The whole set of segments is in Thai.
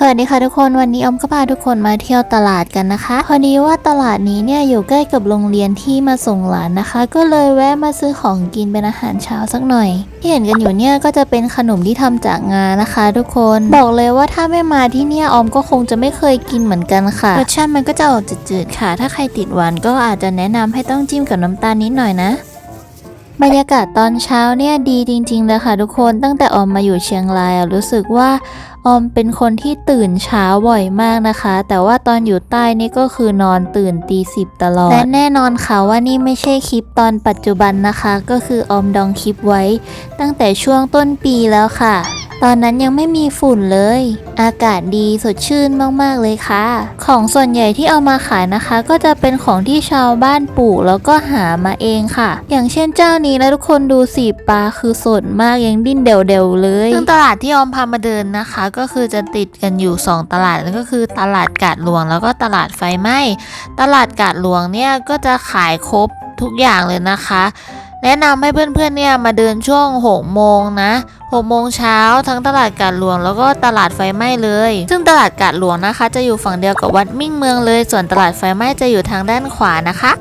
สวัสดีค่ะทุกคนวันนี้อมก็พาทุกคนมาเที่ยวตลาดกันนะคะ พอดีว่าตลาดนี้เนี่ยอยู่ใกล้กับโรงเรียนที่มาส่งหลานนะคะ ก็เลยแวะมาซื้อของกินเป็นอาหารเช้าสักหน่อย ที่เห็นกันอยู่เนี่ยก็จะเป็นขนมที่ทำจากงานะคะ ทุกคนบอกเลยว่าถ้าไม่มาที่เนี่ยอมก็คงจะไม่เคยกินเหมือนกันค่ะรสชาติมันก็จะออกจืดๆค่ะ ถ้าใครติดหวานก็อาจจะแนะนำให้ต้องจิ้มกับน้ำตาลนิดหน่อยนะบรรยากาศตอนเช้าเนี่ยดีจริงๆเลยค่ะทุกคนตั้งแต่ออมมาอยู่เชียงรายรู้สึกว่าออมเป็นคนที่ตื่นเช้าบ่อยมากนะคะ แต่ว่าตอนอยู่ใต้นี่ก็คือนอนตื่นตีสิบตลอด และแน่นอนค่ะว่านี่ไม่ใช่คลิปตอนปัจจุบันนะคะ ก็คือออมดองคลิปไว้ ตั้งแต่ช่วงต้นปีแล้วค่ะ ตอนนั้นยังไม่มีฝุ่นเลย อากาศดีสดชื่นมากๆเลยค่ะ ของส่วนใหญ่ที่เอามาขายนะคะ ก็จะเป็นของที่ชาวบ้านปลูกแล้วก็หามาเองค่ะ อย่างเช่นเจ้านี้แล้วทุกคนดูสิปลาคือสดมากยังดิ้นเดี่ยวๆเลยซึ่งตลาดที่ออมพามาเดินนะคะก็คือจะติดกันอยู่ 2 ตลาดนั่นก็คือตลาดกาดหลวงแล้วก็ตลาดไฟไหม้ตลาดกาดหลวงเนี่ยก็จะขายครบทุกอย่างเลยนะคะ แนะนำให้เพื่อนๆเนี่ยมาเดินช่วง6โมงนะ6โมงเช้าทั้งตลาดกาดหลวงแล้วก็ตลาดไฟไหม้เลย ซึ่งตลาดกาดหลวงนะคะ จะอยู่ฝั่งเดียวกับวัดมิ่งเมืองเลย ส่วนตลาดไฟไหม้จะอยู่ทางด้านขวานะคะ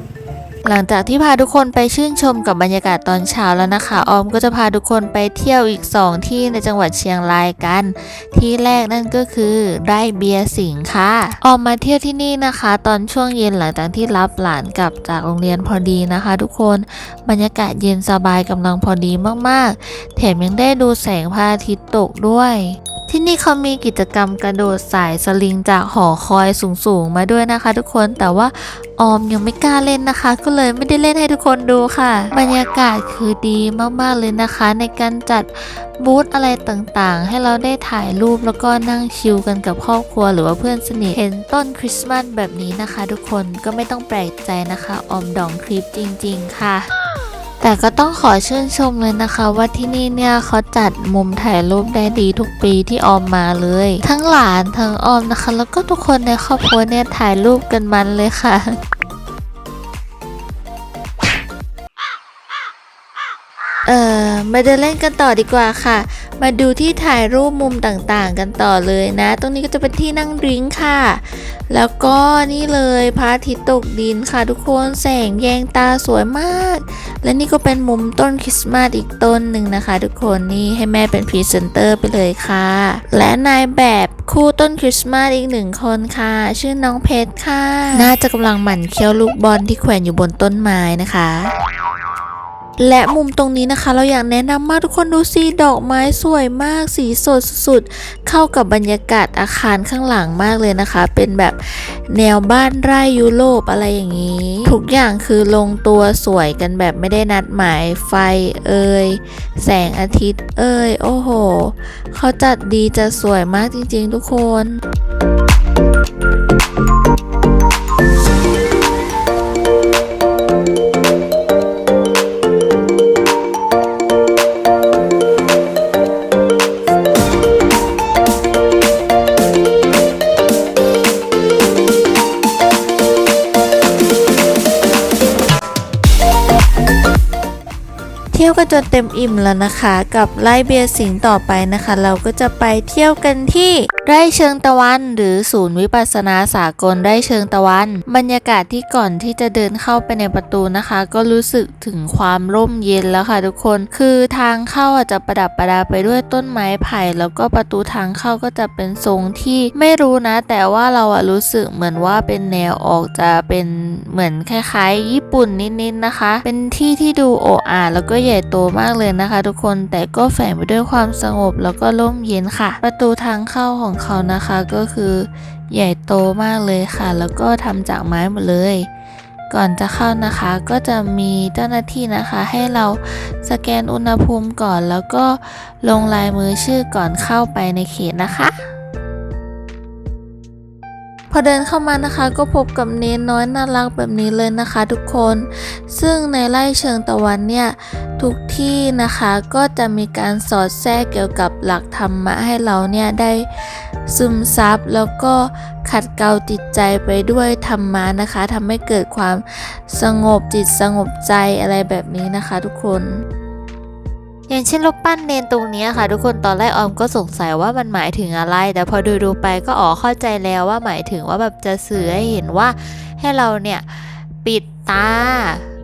หลังจากที่พาทุกคนไปชื่นชมกับบรรยากาศตอนเช้าแล้วนะคะ ออมก็จะพาทุกคนไปเที่ยวอีก 2 ที่ในจังหวัดเชียงรายกัน ที่แรกนั่นก็คือไร่เบียร์สิงห์ค่ะ ออกมาเที่ยวที่นี่นะคะ ตอนช่วงเย็นหลังจากที่รับหลานกลับจากโรงเรียนพอดีนะคะ ทุกคนบรรยากาศเย็นสบายกำลังพอดีมากๆ แถมยังได้ดูแสงพระอาทิตย์ตกด้วย ที่นี่เขามีกิจกรรมกระโดดสายสลิงจากหอคอยสูงๆ มาด้วยนะคะ ทุกคนแต่ว่าออมยังไม่กล้าเล่นนะคะ ก็เลยไม่ได้เล่นให้ทุกคนดูค่ะ บรรยากาศคือดีมากๆเลยนะคะ ในการจัดบูธอะไรต่างๆ ให้เราได้ถ่ายรูปแล้วก็นั่งชิลกันกับครอบครัวหรือว่าเพื่อนสนิทเห็นต้นคริสต์มาสแบบนี้นะคะ ทุกคนก็ไม่ต้องแปลกใจนะคะ ออมดองคลิปจริง ๆ ค่ะ แต่ก็ต้องขอชื่นชมเลยนะคะ ว่าที่นี่เนี่ยเขาจัดมุมถ่ายรูปได้ดีทุกปีที่ออมมาเลย ทั้งหลานทั้งออมนะคะ แล้วก็ทุกคนในครอบครัวเนี่ยถ่ายรูปกันมันเลยค่ะ มาเดินเล่นกันต่อดีกว่าค่ะ มาดูที่ถ่ายรูปมุมต่างๆ กันต่อเลยนะ ตรงนี้ก็จะเป็นที่นั่งดริ้งค่ะ แล้วก็นี่เลยพระอาทิตย์ตกดินค่ะ ทุกคนแสงแยงตาสวยมาก และนี่ก็เป็นมุมต้นคริสต์มาสอีกต้นหนึ่งนะคะ ทุกคนนี่ให้แม่เป็นพรีเซนเตอร์ไปเลยค่ะ และนายแบบคู่ต้นคริสต์มาสอีกหนึ่งคนค่ะ ชื่อน้องเพชรค่ะ น่าจะกำลังหมั่นเคี้ยวลูกบอลที่แขวนอยู่บนต้นไม้นะคะ และมุมตรงนี้นะคะ เราอยากแนะนำมากทุกคนดูสิดอกไม้สวยมากสีสดสุดๆเข้ากับบรรยากาศอาคารข้างหลังมากเลยนะคะ เป็นแบบแนวบ้านไร่ยุโรปอะไรอย่างนี้ ทุกอย่างคือลงตัวสวยกันแบบไม่ได้นัดหมายไฟเอ่ยแสงอาทิตย์เอ่ยโอ้โหเขาจัดดีจะสวยมากจริงๆทุกคน 对 ต็มอิ่มแล้วนะคะ กับไร่เบียร์สิงต่อไปนะคะ เราก็จะไปเที่ยวกันที่ไร่เชิงตะวันหรือศูนย์วิปัสสนาสากลไร่เชิงตะวัน บรรยากาศที่ก่อนที่จะเดินเข้าไปในประตูนะคะ ก็รู้สึกถึงความร่มเย็นแล้วค่ะทุกคน คือทางเข้าอะจะประดับประดาไปด้วยต้นไม้ไผ่ แล้วก็ประตูทางเข้าก็จะเป็นทรงที่ไม่รู้นะ แต่ว่าเราอะรู้สึกเหมือนว่าเป็นแนวออกจะเป็นเหมือนคล้ายๆ ญี่ปุ่นนิดๆนะคะ เป็นที่ที่ดูโอ่อาแล้วก็ใหญ่โตมากากเลยนะคะ ทุกคนแต่ก็แฝงไปด้วยความสงบแล้วก็ร่มเย็นค่ะ ประตูทางเข้าของเขานะคะก็คือใหญ่โตมากเลยค่ะ แล้วก็ทำจากไม้หมดเลย ก่อนจะเข้านะคะก็จะมีเจ้าหน้าที่นะคะ ให้เราสแกนอุณหภูมิก่อน แล้วก็ลงลายมือชื่อก่อนเข้าไปในเขตนะคะ อเดินเข้ามานะคะก็พบกับเนนน้อยน่ารักแบบนี้เลยนะคะทุกคน ซึ่งในไร่เชิงตะวันเนี่ยทุกที่นะคะก็จะมีการสอดแทรกเกี่ยวกับหลักธรรมะให้เราเนี่ยได้ซึมซับแล้วก็ขัดเกลาจิตใจไปด้วยธรรมะนะคะทำให้เกิดความสงบจิตสงบใจอะไรแบบนี้นะคะทุกคน อย่างเช่นรูปปั้นเนนตรงนี้ค่ะ ทุกคนตอนแรกออมก็สงสัยว่ามันหมายถึงอะไร แต่พอดูดูไปก็อ๋อเข้าใจแล้วว่าหมายถึงว่าแบบจะสื่อให้เห็นว่าให้เราเนี่ยปิดตา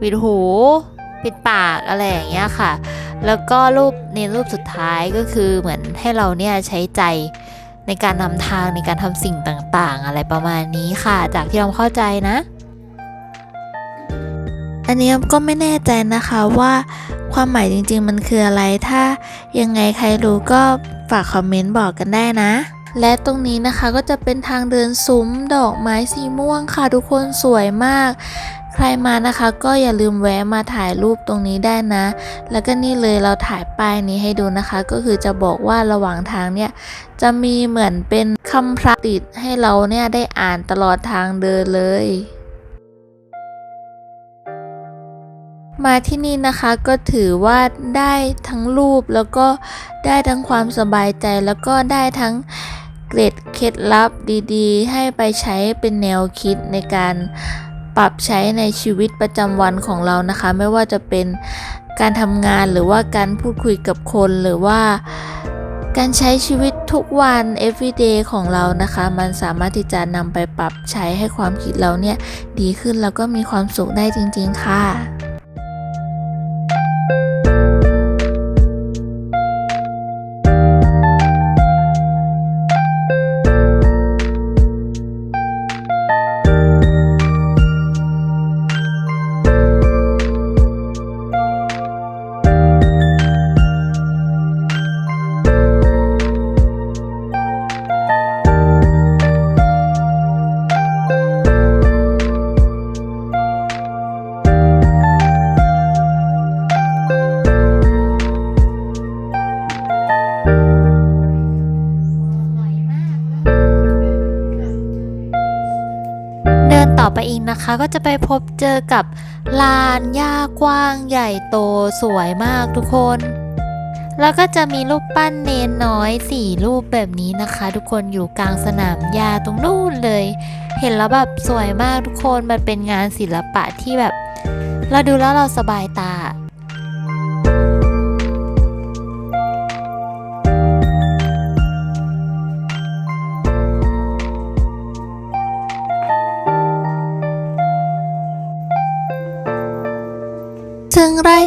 ปิดหู ปิดปากอะไรอย่างเงี้ยค่ะ แล้วก็รูปในรูปสุดท้ายก็คือเหมือนให้เราเนี่ยใช้ใจในการนำทางในการทำสิ่งต่างๆ อะไรประมาณนี้ค่ะ จากที่เราเข้าใจนะ อันนี้ก็ไม่แน่ใจนะคะว่า ความหมายจริงๆ มันคืออะไร ถ้ายังไงใครรู้ก็ฝากคอมเมนต์บอกกันได้นะ และตรงนี้นะคะก็จะเป็นทางเดินซุ้มดอกไม้สีม่วงค่ะทุกคนสวยมาก ใครมานะคะก็อย่าลืมแวะมาถ่ายรูปตรงนี้ได้นะ แล้วก็นี่เลยเราถ่ายป้ายนี้ให้ดูนะคะ ก็คือจะบอกว่าระหว่างทางเนี่ยจะมีเหมือนเป็นคำพระติดให้เราเนี่ยได้อ่านตลอดทางเดินเลย มาที่นี่นะคะก็ถือว่าได้ทั้งรูปแล้วก็ได้ทั้งความสบายใจแล้วก็ได้ทั้งเกร็ดเคล็ดลับดีๆ ให้ไปใช้เป็นแนวคิดในการปรับใช้ในชีวิตประจำวันของเรานะคะ ไม่ว่าจะเป็นการทำงานหรือว่าการพูดคุยกับคนหรือว่าการใช้ชีวิตทุกวัน everyday ของเรานะคะ มันสามารถที่จะนำไปปรับใช้ให้ความคิดเราเนี่ย ดีขึ้นแล้วก็มีความสุขได้จริง ๆ ค่ะ นะคะ ก็จะไปพบเจอกับลานหญ้ากว้างใหญ่โตสวยมากทุกคน แล้วก็จะมีรูปปั้นเนนน้อยสี่รูปแบบนี้นะคะ ทุกคนอยู่กลางสนามหญ้าตรงนู้นเลย เห็นแล้วแบบสวยมากทุกคนมันเป็นงานศิลปะที่แบบ เราดูแล้วเราสบายตา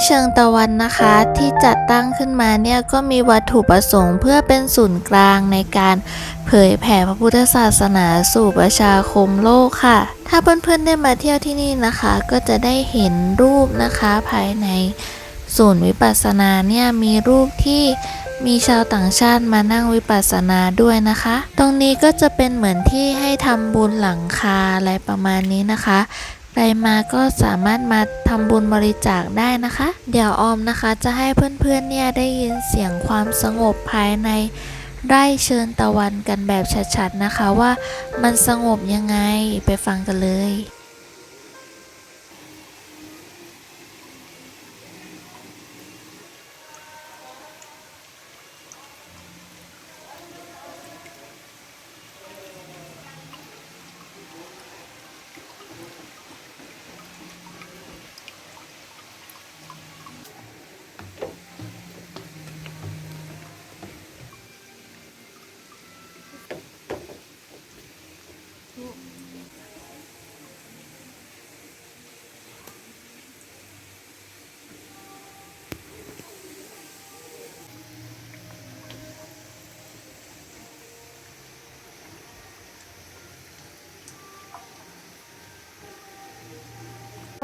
เชิงตะวันนะคะที่จัดตั้งขึ้นมาเนี่ยก็มีวัตถุประสงค์เพื่อเป็นศูนย์กลางในการเผยแผ่พระพุทธศาสนาสู่ประชาคมโลกค่ะ ถ้าเพื่อนๆได้มาเที่ยวที่นี่นะคะ ก็จะได้เห็นรูปนะคะภายในศูนย์วิปัสสนาเนี่ยมีรูปที่มีชาวต่างชาติมานั่งวิปัสสนาด้วยนะคะ ตรงนี้ก็จะเป็นเหมือนที่ให้ทำบุญหลังคาอะไรประมาณนี้นะคะ ใครมาก็สามารถมาทำบุญบริจาคได้นะคะ เดี๋ยวออมนะคะจะให้เพื่อนๆเนี่ยได้ยินเสียงความสงบภายในไร่เชิญตะวันกันแบบชัดๆนะคะว่ามันสงบยังไงไปฟังกันเลย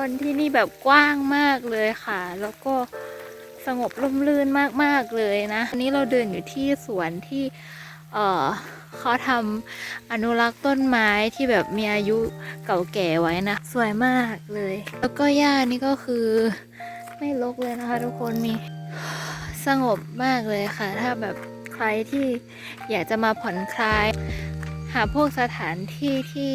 คนที่นี่แบบกว้างมากเลยค่ะ แล้วก็สงบร่มรื่นมากๆเลยนะนนี้เราเดินอยู่ที่สวนที่เออเขาทำอนุรักษ์ต้นไม้ที่แบบมีอายุเก่าแก่ไว้นะ สวยมากเลย แล้วก็หญ้านี่ก็คือไม่รกเลยนะคะทุกคนมีสงบมากเลยค่ะ ถ้าแบบใครที่อยากจะมาผ่อนคลาย หาพวกสถานที่ที่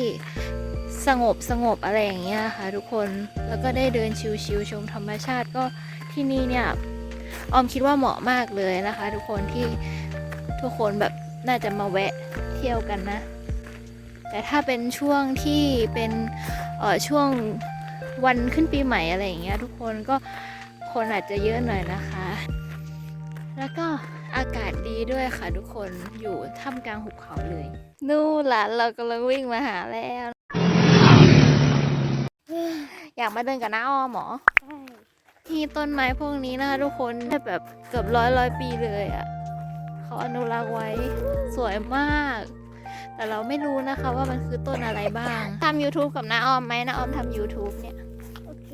สงบสงบอะไรอย่างเงี้ยค่ะทุกคนแล้วก็ได้เดินชิวๆชมธรรมชาติก็ที่นี่เนี่ยออมคิดว่าเหมาะมากเลยนะคะ ทุกคนที่ทุกคนแบบน่าจะมาแวะเที่ยวกันนะ แต่ถ้าเป็นช่วงที่เป็นเอ่อช่วงวันขึ้นปีใหม่อะไรอย่างเงี้ยทุกคนก็คนอาจจะเยอะหน่อยนะคะ แล้วก็อากาศดีด้วยค่ะทุกคนอยู่ท่ามกลางหุบเขาเลย นู่นหลานเรากำลังวิ่งมาหาแล้ว อยากมาเดินกับน้าอ้อมเหรอใช่ที่ต้นไม้พวกนี้นะคะทุกคนแบบเกือบร้อยร้อยปีเลยอะ่ะเขาอนุรักษ์ไว้สวยมาก แต่เราไม่รู้นะคะว่ามันคือต้นอะไรบ้างทำ YouTube กับน้าออมไหมน้าออมทำ YouTube เนี่ยโอเค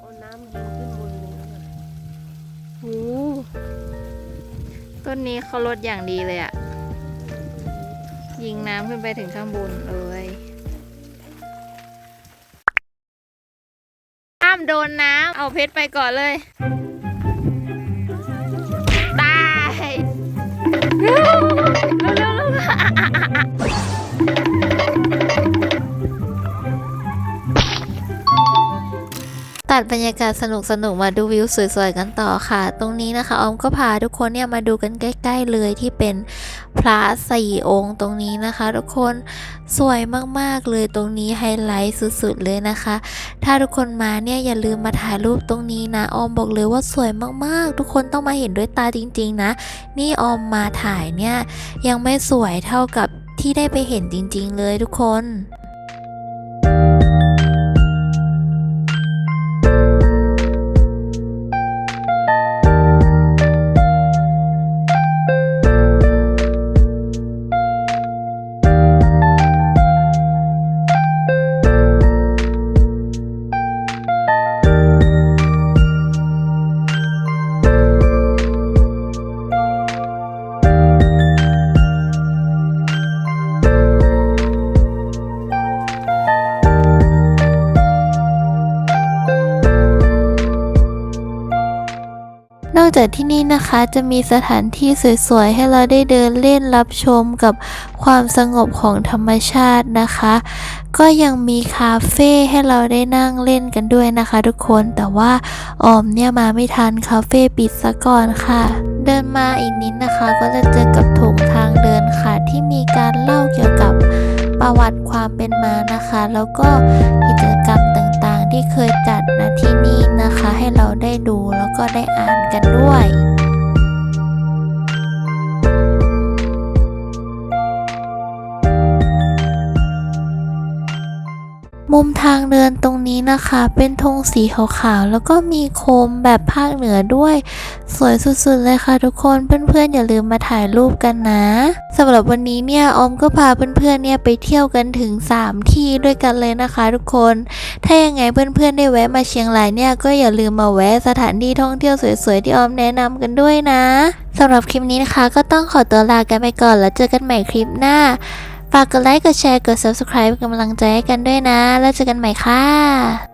เอาน้ำยิงขึ้นบนเลยแล้วกันโอ้ต้นนี้เขาลดอย่างดีเลยอะ่ะยิงน้ำขึ้นไปถึงข้างบนเลย โดนน้ำเอาเพชรไปก่อนเลย ตัดบรรยากาศสนุกสนุกๆมาดูวิวสวยๆกันต่อค่ะ ตรงนี้นะคะออมก็พาทุกคนเนี่ยมาดูกันใกล้ๆเลยที่เป็นพระสี่องค์ตรงนี้นะคะ ทุกคนสวยมากๆเลยตรงนี้ไฮไลท์สุดๆเลยนะคะ ถ้าทุกคนมาเนี่ยอย่าลืมมาถ่ายรูปตรงนี้นะออมบอกเลยว่าสวยมากๆ ทุกคนต้องมาเห็นด้วยตาจริง ๆ นะ นี่ออมมาถ่ายเนี่ยยังไม่สวยเท่ากับที่ได้ไปเห็นจริง ๆ เลยทุกคน จากที่นี่นะคะจะมีสถานที่สวยๆ ให้เราได้เดินเล่นรับชมกับความสงบของธรรมชาตินะคะ ก็ยังมีคาเฟ่ให้เราได้นั่งเล่นกันด้วยนะคะทุกคนแต่ว่าออมเนี่ยมาไม่ทันคาเฟ่ปิดซะก่อนค่ะ เดินมาอีกนิดนะคะ ก็จะเจอกับโถงทางเดินค่ะ ที่มีการเล่าเกี่ยวกับประวัติความเป็นมานะคะ แล้วก็กิจกรรมต่างๆ ที่เคยจัดณที่นี่ นะคะ ให้เราได้ดูแล้วก็ได้อ่านกันด้วย มุมทางเดินตรงนี้นะคะ เป็นธงสีขาวๆ แล้วก็มีโคมแบบภาคเหนือด้วย สวยสุดๆเลยค่ะทุกคนเพื่อนๆอย่าลืมมาถ่ายรูปกันนะสำหรับวันนี้เนี่ยออมก็พาเพื่อนๆเนี่ยไปเที่ยวกันถึง 3 ที่ด้วยกันเลยนะคะ ทุกคน ถ้ายังไงเพื่อนๆได้แวะมาเชียงรายเนี่ยก็อย่าลืมมาแวะสถานที่ท่องเที่ยวสวยๆ ที่ออมแนะนำกันด้วยนะสำหรับคลิปนี้นะคะ ก็ต้องขอตัวลากันไปก่อนแล้วเจอกันใหม่คลิปหน้า ฝากกดไลค์ กดแชร์ กด subscribe เป็นกำลังใจให้กันด้วยนะ แล้วเจอกันใหม่ค่ะ